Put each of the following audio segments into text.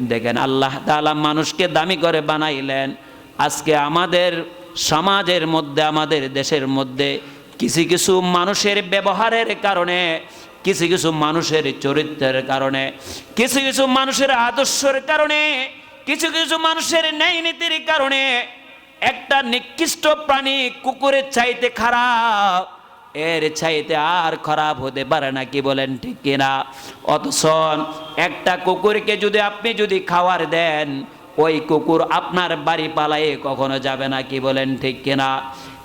দেখেন আল্লাহ তাআলা মানুষকে দামি করে বানাইলেন। আজকে আমাদের সমাজের মধ্যে, আমাদের দেশের মধ্যে কিছু কিছু মানুষের ব্যবহারের কারণে, কিছু কিছু মানুষের চরিত্রের কারণে, কিছু কিছু মানুষের আদর্শের কারণে, কিছু কিছু মানুষের ন্যায় নীতির কারণে একটা নিকৃষ্ট প্রাণী কুকুরের চাইতে খারাপ। এর চাইতে আর খারাপ হতে পারে না, কি বলেন ঠিক কিনা? অথচ একটা কুকুরকে যদি আপনি যদি খাওয়ার দেন, ওই কুকুর আপনার বাড়ি পালায়ে কখনো যাবে না, কি বলেন ঠিক কিনা?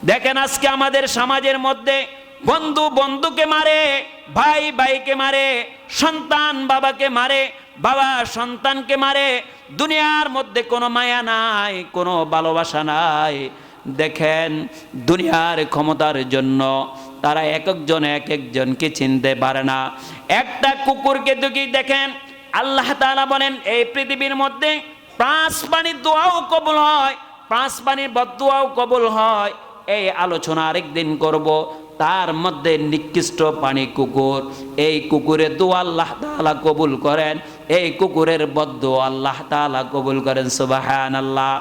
দেখেন আজকে আমাদের সমাজের মধ্যে বন্ধু বন্ধুকে মারে, ভাই ভাইকে মারে, সন্তান বাবাকে মারে, বাবা সন্তানকে মারে, দুনিয়ার মধ্যে কোনো মায়া নাই, কোনো ভালোবাসা নাই। দেখেন দুনিয়ার ক্ষমতার জন্য তারা এক একজন এক একজনকে চিনতে পারে না। একটা কুকুরকে দুকি দেখেন, আল্লাহ তালা বলেন, এই পৃথিবীর মধ্যে পাঁচ পানির দোয়াও কবুল হয় পাঁচ পানির বদুয়াও কবুল হয়। এই আলোচনা আরেকদিন করব, তার মধ্যে নিকৃষ্ট পানি কুকুর। এই কুকুরের দোয়া আল্লাহ তালা কবুল করেন, এই কুকুরের বদ্ধ আল্লাহ তাআলা কবুল করেন সুবাহান আল্লাহ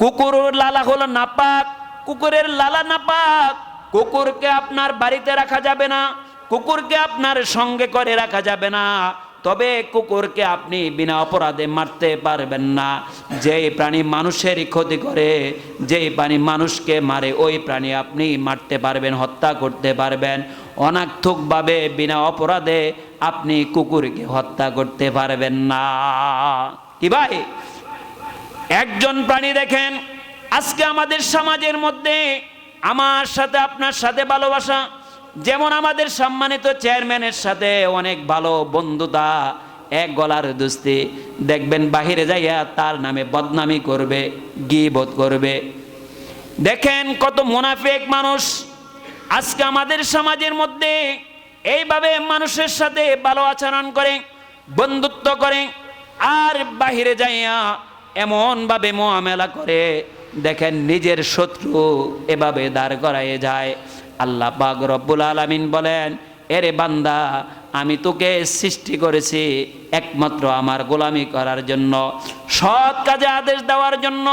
কুকুর লালা হলো নাপাক, কুকুরের লালা নাপাক। কুকুরকে আপনার বাড়িতে রাখা যাবে না, কুকুরকে আপনার সঙ্গে করে রাখা যাবে না। তবে কুকুরকে আপনি বিনা অপরাধে মারতে পারবেন না। যেই প্রাণী মানুষেরই ক্ষতি করে, যেই প্রাণী মানুষকে মারে, ওই প্রাণী আপনি মারতে পারবেন, হত্যা করতে পারবেন। অনার্থকভাবে বিনা অপরাধে আপনি কুকুরকে হত্যা করতে পারবেন না। কি ভাই? একজন প্রাণী দেখেন, আজকে আমাদের সমাজের মধ্যে আমার সাথে, আপনার সাথে ভালোবাসা। যেমন আমাদের সম্মানিত চেয়ারম্যানের সাথে অনেক ভালো বন্ধুতা, এক গলার দুস্তি। দেখবেন বাহিরে যাইয়া তার নামে বদনামি করবে, গিবত করবে। দেখেন কত মুনাফেক মানুষ। আজকে আমাদের সমাজের মধ্যে এইভাবে মানুষের সাথে ভালো আচরণ করে, বন্ধুত্ব করে, আর বাহিরে যাইয়া এমনভাবে মোয়ামেলা করে দেখেন নিজের শত্রু এভাবে দাঁড় করাইয়ে যায়। আল্লাহ পাক রব্বুল আলামিন বলেন, এরে বান্দা, আমি তোকে সৃষ্টি করেছি একমাত্র আমার গোলামি করার জন্য, সৎ কাজে আদেশ দেওয়ার জন্য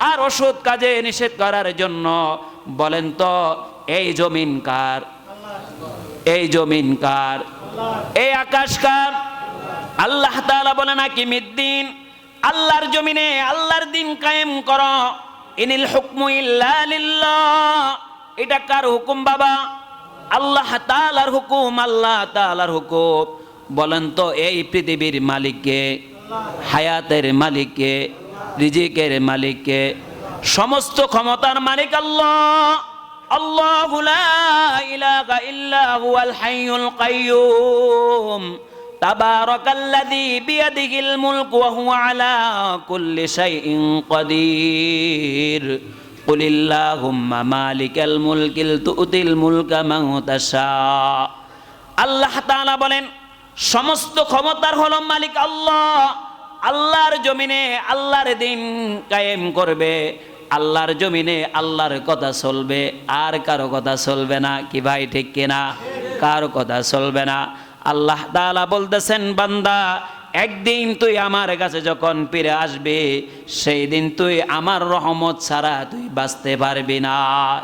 আর অসৎ কাজে নিষেধ করার জন্য। বলেন তো, এই জমিন কার? এই জমিন কার? এই আকাশ কার? আল্লাহ তাআলা বলে নাকি মিদ্দিন, আল্লাহর জমিনে আল্লাহর দিন কায়েম কর। ইনিল হুকমু এটা কার হুকুম বাবা? আল্লাহ তাআলার হুকুম, আল্লাহ তাআলার হুকুম। বলেন তো, এই পৃথিবীর মালিককে, হায়াতের মালিককে, রিজিকের মালিককে, সমস্ত ক্ষমতার মালিক আল্লাহ। আল্লাহু ইলাহা ইল্লা হুয়াল হাইয়ুল কাইয়্যুম তাবারাকাল্লাযী বিয়াদিহিল মুলকু ওয়া হুয়া আলা কুল্লি শাইইন কাদির قل اللهم مالك الملك تؤتي الملك من تشاء আল্লাহ তাআলা বলেন সমস্ত ক্ষমতার হলো মালিক আল্লাহ আল্লাহর জমিনে আল্লাহর দিন কায়েম করবে আল্লাহর জমিনে আল্লাহর কথা চলবে আর কারো কথা চলবে না কি ভাই ঠিক কিনা কারো কথা চলবে না আল্লাহ তাআলা বলতেছেন, বান্দা, একদিন তুই আমার কাছে যখন ফিরে আসবি, সেই দিন তুই আমার রহমত ছাড়া তুই বাঁচতে পারবি না।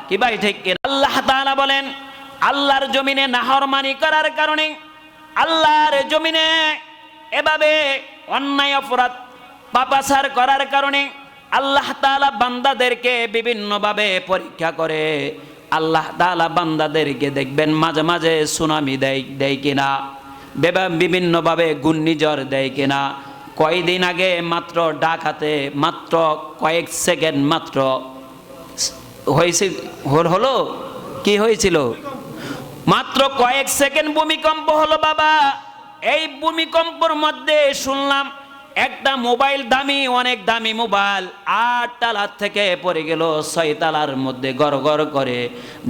কি ভাই, ঠিক আল্লাহ তাআলা বলেন, আল্লাহর জমিনে নাহরমানি করার কারণে আল্লাহর জমিনে এভাবে অন্যায়, অপরাধ, পাপাচার করার কারণে আল্লাহ তাআলা বান্দাদেরকে বিভিন্নভাবে পরীক্ষা করে। আল্লাহ তাআলা বান্দাদেরকে দেখবেন, মাঝে মাঝে সুনামি দেয় দেয় কিনা? বিভিন্নভাবে ঘূর্ণিঝড় দেয় কিনা? কয়দিন আগে মাত্র ডাকাতে, মাত্র কয়েক সেকেন্ড মাত্র হয়েছে হলো? কি হয়েছিল? মাত্র কয়েক সেকেন্ড ভূমিকম্প হলো বাবা। এই ভূমিকম্পর মধ্যে শুনলাম একটা মোবাইল দামি, অনেক দামি মোবাইল। আট তালার থেকে পড়ে গেল ছয় তালার মধ্যে গড় গড় করে।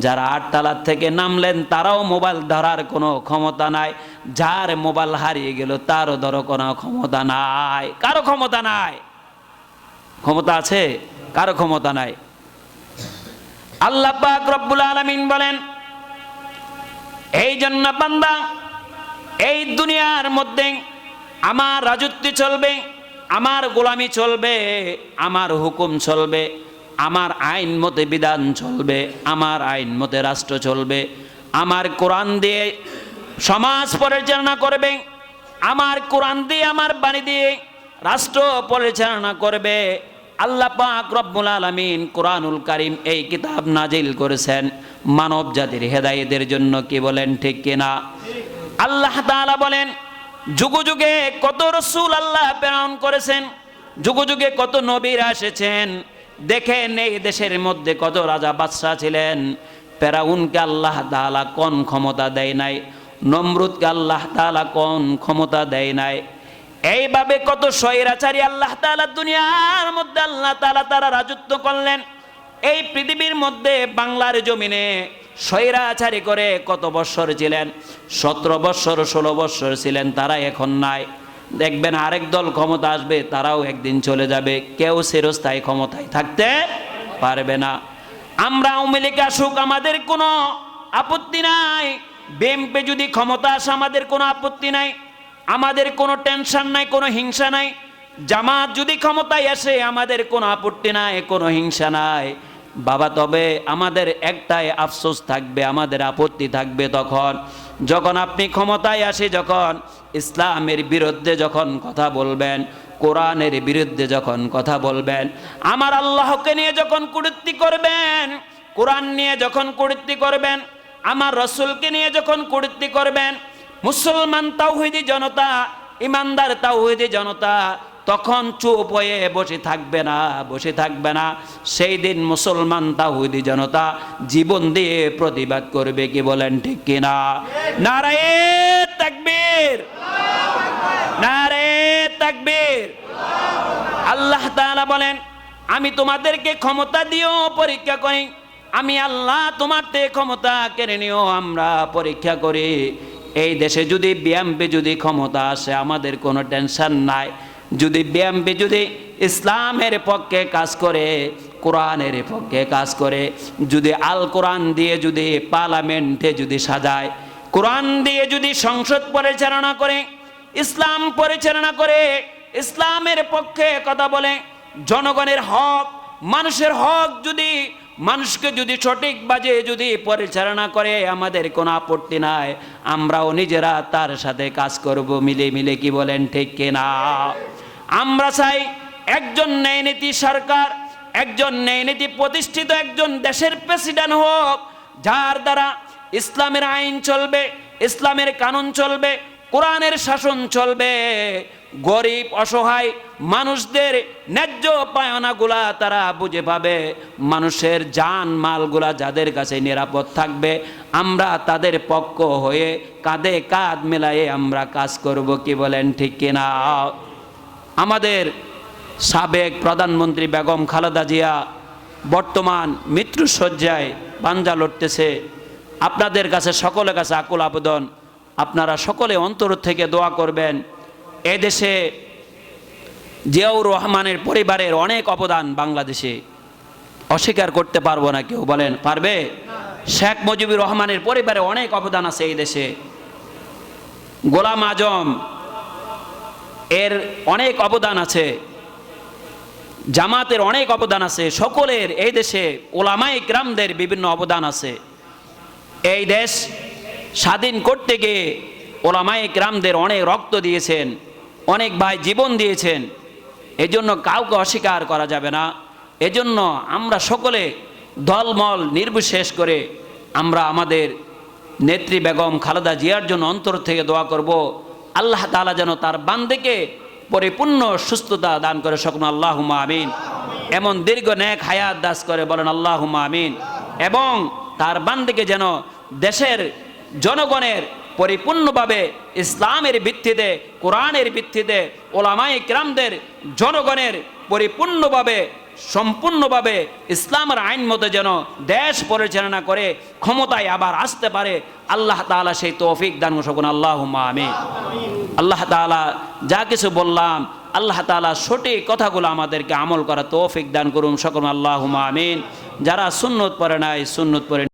যারা আট তালার থেকে নামলেন, তারাও মোবাইল ধরার কোনো ক্ষমতা নাই। যার মোবাইল হারিয়ে গেল, তারও ধরো কোনো ক্ষমতা নাই। কারও ক্ষমতা নাই। ক্ষমতা আছে, কারও ক্ষমতা নাই। আল্লাহ রব্বুল আলামিন বলেন এই জন্য বান্দা, এই দুনিয়ার মধ্যে আমার রাজত্ব চলবে, আমার গোলামি চলবে, আমার হুকুম চলবে, আমার আইন মতে বিধান চলবে, আমার আইন মতে রাষ্ট্র চলবে, আমার কোরআন দিয়ে সমাজ পরিচালনা করবে, আমার কোরআন দিয়ে আমার বাণী দিয়ে রাষ্ট্র পরিচালনা করবে। আল্লাহ পাক রব্বুল আলামিন কোরআনুল কারিম এই কিতাব নাজিল করেছেন মানব জাতির হেদায়েতের জন্য কি বলেন, ঠিক কিনা? আল্লাহ তাআলা বলেন যুগে যুগে কত রসুল আল্লাহ প্রেরণ করেছেন, যুগে যুগে কত নবীর এসেছেন দেখেন এই দেশের মধ্যে কত রাজা বাদশাহ ছিলেন। পেরাউনকে আল্লাহ তাআলা কোন ক্ষমতা দেয় নাই, নমরুদকে আল্লাহ তালা কোন ক্ষমতা দেয় নাই। এইভাবে কত স্বৈরাচারী আল্লাহ তাআলা দুনিয়ার মধ্যে আল্লাহ তালা তারা রাজত্ব করলেন। এই পৃথিবীর মধ্যে বাংলার জমিনে স্বৈরাচারী করে কত বৎসর ছিলেন? সতেরো বৎসর, ষোলো বৎসর ছিলেন তারা এখন নাই। দেখবেন আরেক দল ক্ষমতা আসবে, তারাও একদিন চলে যাবে। কেউ চিরস্থায়ী ক্ষমতায় থাকতে পারবে না। আমরা আওয়ামী আসুক, আমাদের কোনো আপত্তি নাই। বিএমপি যদি ক্ষমতা আসে, আমাদের কোনো আপত্তি নাই। আমাদের কোনো টেনশন নাই, কোনো হিংসা নাই। জামাত যদি ক্ষমতায় আসে, আমাদের কোনো আপত্তি নাই, কোনো হিংসা নাই। বাবা, তবে আমাদের একটাই আফসোস থাকবে, আমাদের আপত্তি থাকবে তখন। যখন আপনি ক্ষমতায় আসে, যখন ইসলামের বিরুদ্ধে যখন কথা বলবেন, কোরআনের বিরুদ্ধে যখন কথা বলবেন, আমার আল্লাহকে নিয়ে যখন কুড়িত্তি করবেন, কোরআন নিয়ে যখন কুড়িত্তি করবেন, আমার রসুলকে নিয়ে যখন কুড়িত্তি করবেন, মুসলমান তাওহিদি জনতা, ইমানদার তাওহিদি জনতা তখন চুপ হয়ে বসে থাকবে না, বসে থাকবে না। সেই দিন মুসলমান তাওহিদি জনতা জীবন দিয়ে প্রতিবাদ করবে কি বলেন ঠিক কিনা নারায়ে তাকবীর। নারায়ে তাকবীর। আল্লাহ তাআলা বলেন, আমি তোমাদেরকে ক্ষমতা দিও পরীক্ষা করি। আমি আল্লাহ তোমার ক্ষমতা কেড়ে নিও আমরা পরীক্ষা করি। এই দেশে যদি বিএমপি যদি ক্ষমতা আসে, আমাদের কোনো টেনশন নাই। যদি বিএমপি যদি ইসলামের পক্ষে কাজ করে, কোরআনের পক্ষে কাজ করে, যদি আল কোরআন দিয়ে যদি পার্লামেন্টে যদি সাজায়, কোরআন দিয়ে যদি সংসদ পরিচালনা করে, ইসলাম পরিচালনা করে, ইসলামের পক্ষে কথা বলে, জনগণের হক, মানুষের হক যদি মানুষকে যদি সঠিক বাজে যদি পরিচালনা করে, আমাদের কোনো আপত্তি নাই। আমরাও নিজেরা তার সাথে কাজ করব, মিলে মিলে কি বলেন ঠিক কিনা? আমরা চাই একজন ন্যায়নীতি সরকার, একজন ন্যায়নীতি প্রতিষ্ঠিত, একজন দেশের প্রেসিডেন্ট হোক, যার দ্বারা ইসলামের আইন চলবে, ইসলামের কানুন চলবে, কোরআনের শাসন চলবে। গরিব, অসহায় মানুষদের ন্যায্য পায়নাগুলা তারা বুঝে পাবে। মানুষের জান মালগুলা যাদের কাছে নিরাপদ থাকবে, আমরা তাদের পক্ষ হয়ে কাঁধে কাঁধ মেলায়ে আমরা কাজ করব কি বলেন ঠিক কিনা? আমাদের সাবেক প্রধানমন্ত্রী বেগম খালেদা জিয়া বর্তমান মৃত্যুসজ্জায় পাঞ্জা লড়তেছে। আপনাদের কাছে সকলের কাছে আকুল আবেদন। আপনারা সকলে অন্তর থেকে দোয়া করবেন। এদেশে জিয়াউর রহমানের পরিবারের অনেক অবদান বাংলাদেশে অস্বীকার করতে পারব না কেউ, বলেন, পারবে? শেখ মুজিবুর রহমানের পরিবারে অনেক অবদান আছে এই দেশে। গোলাম আজম, এর অনেক অবদান আছে। জামাতের অনেক অবদান আছে। সকলের এই দেশে ওলামাই গ্রামদের বিভিন্ন অবদান আছে। এই দেশ স্বাধীন করতে গিয়ে ওলামাই গ্রামদের অনেক রক্ত দিয়েছেন, অনেক ভাই জীবন দিয়েছেন। এজন্য কাউকে অস্বীকার করা যাবে না। এজন্য আমরা সকলে দলমল নির্বিশেষ করে আমরা আমাদের নেত্রী বেগম খালেদা জিয়ার জন্য অন্তর থেকে দোয়া করব। আল্লাহ তাআলা যেন তার বান্দেকে পরিপূর্ণ সুস্থতা দান করে, সকল আল্লাহ আমিন। এমন দীর্ঘ ন্যাক হায়াত দাস করে বলেন আল্লাহ আমিন। এবং তার বান্দিকে যেন দেশের জনগণের পরিপূর্ণভাবে ইসলামের ভিত্তিতে, কোরআনের ভিত্তিতে ওলামাই ক্রামদের, জনগণের পরিপূর্ণভাবে, সম্পূর্ণভাবে ইসলামের আইন মতো যেন দেশ পরিচালনা করে, ক্ষমতায় আবার আসতে পারে, আল্লাহ তাআলা সেই তৌফিক দান সকন আল্লাহ আমি আল্লাহ তাআলা যা কিছু বললাম, আল্লাহ তাআলা সঠিক কথাগুলো আমাদেরকে আমল করা তৌফিক দান করুন, সকল আল্লাহ আমিন। যারা সুন্নত পরে নাই, সুন্নত পরে